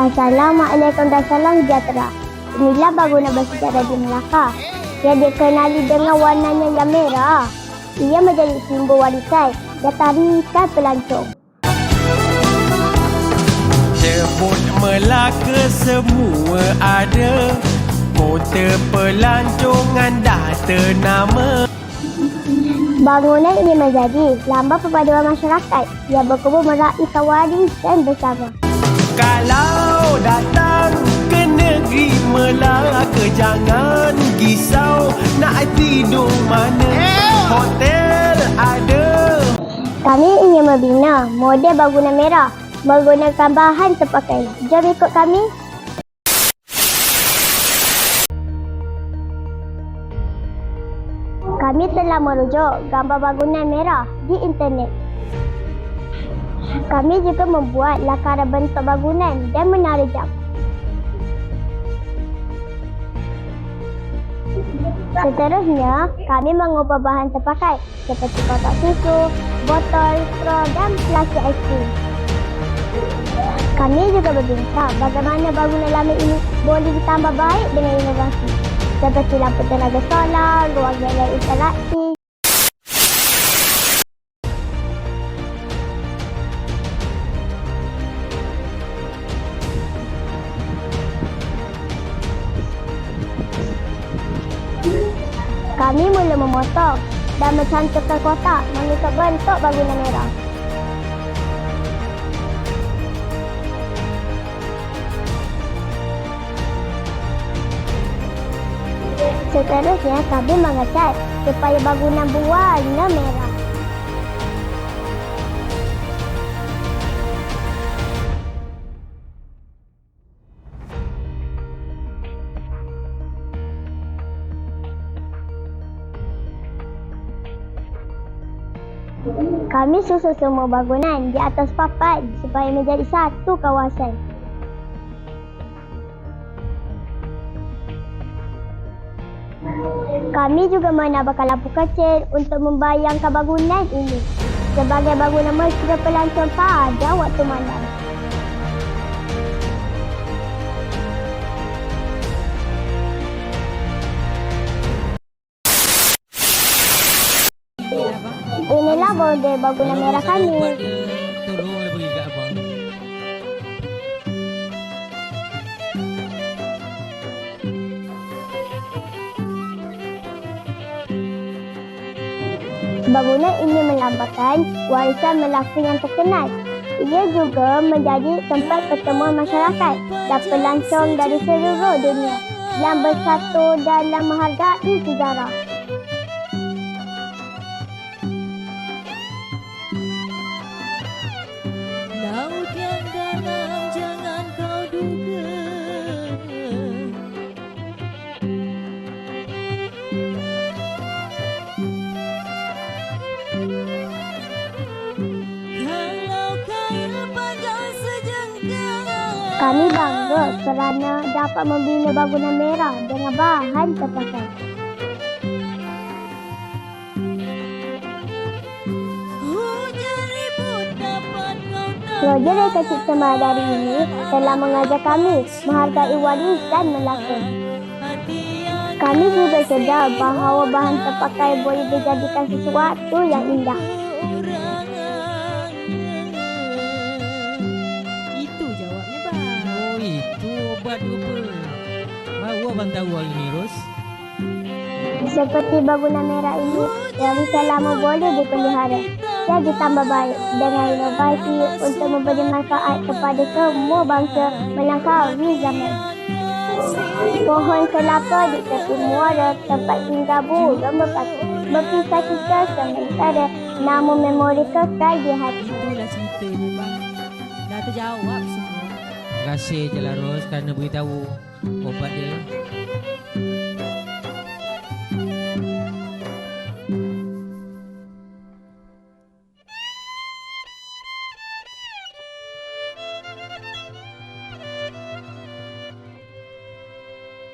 Assalamualaikum dan salam sejahtera. Inilah bangunan bersejarah di Melaka. Ia dikenali dengan warnanya yang merah. Ia menjadi simbol warisan dan tarikan pelancong. Sebut Melaka semua ada Kota pelancongan dah ternama Bangunan ini menjadi lambang perpaduan masyarakat yang berkumpul meraihkan warisan bersama. Kalau datang ke negeri Melaka Jangan risau nak tidur mana Hotel ada Kami ingin membina model bangunan merah menggunakan bahan terpakai. Jom ikut kami. Kami telah merujuk gambar bangunan merah di internet. Kami juga membuat lakaran bentuk bangunan dan menara jam. Seterusnya, kami mengubah bahan terpakai seperti kotak susu, botol, straw dan plastik aiskrim. Kami juga berbincang bagaimana bangunan lama ini boleh ditambah baik dengan inovasi seperti lampu tenaga solar, ruang jalan interaksi. Kami mula memotong dan mencantumkan kotak mengikut bentuk bangunan merah. Seterusnya kami mengecat supaya bangunan berwarna merah. Kami susun semua bangunan di atas papan supaya menjadi satu kawasan. Kami juga menambahkan lampu kecil untuk membayangkan bangunan ini sebagai bangunan mesra pelancong pada waktu malam. Inilah model bangunan merah kami. Tolong bagi kat abang. Bangunan ini melambangkan warisan Melaka yang terkenal. Ia juga menjadi tempat pertemuan masyarakat dan pelancong dari seluruh dunia yang bersatu dalam menghargai sejarah. Kami bangga kerana dapat membina bangunan merah dengan bahan terpakai. Projek Reka Cipta Mahadari ini telah mengajar kami menghargai warisan Melaka. Kami juga sedar bahawa bahan terpakai boleh dijadikan sesuatu yang indah. Itu obat lupa. Baru abang tahu hari ni Ros. Seperti bangunan merah ini, warisan lama boleh dipelihara dan ditambah baik dengan inovasi untuk memberi manfaat kepada semua bangsa melangkaui zaman. Pohon kelapa di tepi muara tempat tinggal burung berpatu berpisah kita sementara namun memori kekal di hati. Itulah cerita ni bang Dah terjawab semua kasih je lah Ros kerana beritahu obat dia.